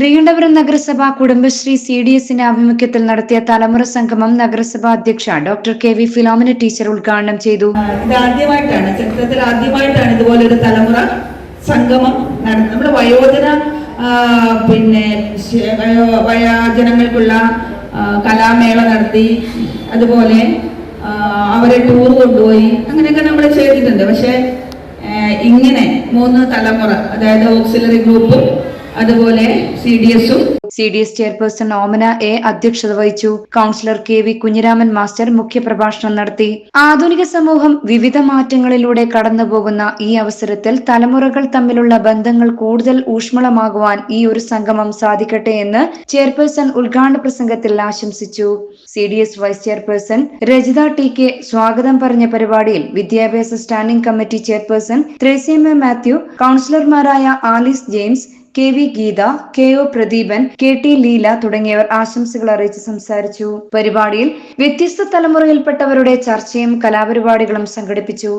ശ്രീകണ്ഠപുരം നഗരസഭ Kudumbashree C D എസിന്റെ ആഭിമുഖ്യത്തിൽ നടത്തിയ തലമുറ സംഗമം നഗരസഭാ അധ്യക്ഷ doctor K V Philomina teacher ഉദ്ഘാടനം ചെയ്തു. ഇത് ആദ്യമായിട്ടാണ് ചരിത്രത്തിൽ ആദ്യമായിട്ടാണ് ഇതുപോലെ ഒരു തലമുറ സംഗമം നടത്തുന്നത് നമ്മുടെ വയോജന പിന്നെ വയോജനങ്ങൾക്കുള്ള കലാമേള നടത്തി അതുപോലെ അവരെ ടൂർ കൊണ്ടുപോയി അങ്ങനെയൊക്കെ നമ്മൾ ചെയ്തിട്ടുണ്ട്. പക്ഷേ ഇങ്ങനെ മൂന്ന് തലമുറ അതായത് ഓക്സിലറി ഗ്രൂപ്പും അതുപോലെ സി ഡി എസും C D S chairperson Omana A അധ്യക്ഷത വഹിച്ചു. Councillor K V Kunhiraman master മുഖ്യപ്രഭാഷണം നടത്തി. ആധുനിക സമൂഹം വിവിധ മാറ്റങ്ങളിലൂടെ കടന്നുപോകുന്ന ഈ അവസരത്തിൽ തലമുറകൾ തമ്മിലുള്ള ബന്ധങ്ങൾ കൂടുതൽ ഊഷ്മളമാകുവാൻ ഈ ഒരു സംഗമം സാധിക്കട്ടെ എന്ന് ചെയർപേഴ്സൺ ഉദ്ഘാടന പ്രസംഗത്തിൽ ആശംസിച്ചു. C D S vice chairperson Rajitha T K സ്വാഗതം പറഞ്ഞ പരിപാടിയിൽ വിദ്യാഭ്യാസ standing committee chairperson Tresiamma Mathew കൌൺസിലർമാരായ Alice James K V Geetha K O Pradeepan K T Leela തുടങ്ങിയവർ ആശംസകൾ അറിയിച്ച് സംസാരിച്ചു. പരിപാടിയിൽ വ്യത്യസ്ത തലമുറയിൽപ്പെട്ടവരുടെ ചർച്ചയും കലാപരിപാടികളും സംഘടിപ്പിച്ചു.